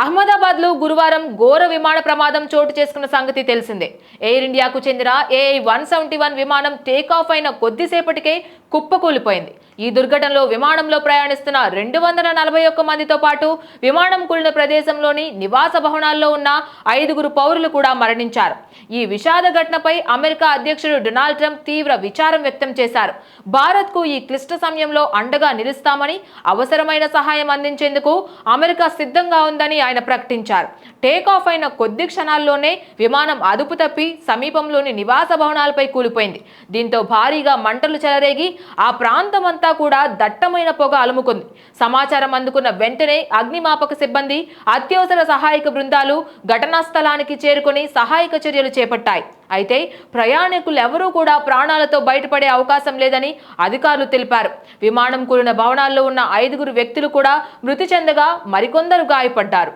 అహ్మదాబాద్లో గురువారం ఘోర విమాన ప్రమాదం చోటు చేసుకున్న సంగతి తెలిసిందే. ఎయిర్ ఇండియాకు చెందిన ఏఐ వన్ సెవెంటీ వన్ విమానం టేక్ ఆఫ్ అయిన కొద్దిసేపటికే కుప్పకూలిపోయింది. ఈ దుర్ఘటనలో విమానంలో ప్రయాణిస్తున్న రెండు వందల నలభై ఒక్క మందితో పాటు విమానం కూలిన ప్రదేశంలోని నివాస భవనాల్లో ఉన్న ఐదుగురు పౌరులు కూడా మరణించారు. ఈ విషాద ఘటనపై అమెరికా అధ్యక్షుడు డొనాల్డ్ ట్రంప్ తీవ్ర విచారం వ్యక్తం చేశారు. భారత్కు ఈ క్లిష్ట సమయంలో అండగా నిలుస్తామని అవసరమైన సహాయం అందించేందుకు అమెరికా సిద్ధంగా ఉందని ఆయన ప్రకటించారు. టేక్ ఆఫ్ అయిన కొద్ది క్షణాల్లోనే విమానం అదుపు తప్పి సమీపంలోని నివాస భవనాలపై కూలిపోయింది. దీంతో భారీగా మంటలు చెలరేగి ఆ ప్రాంతమంతా కూడా దట్టమైన పొగ అలుముకుంది. సమాచారం అందుకున్న వెంటనే అగ్నిమాపక సిబ్బంది అత్యవసర సహాయక బృందాలు ఘటనా స్థలానికి చేరుకుని సహాయక చర్యలు చేపట్టాయి. అయితే ప్రయాణికులు ఎవరూ కూడా ప్రాణాలతో బయటపడే అవకాశం లేదని అధికారులు తెలిపారు. విమానం కూలిన భవనాల్లో ఉన్న ఐదుగురు వ్యక్తులు కూడా మృతి చెందగా మరికొందరు గాయపడ్డారు.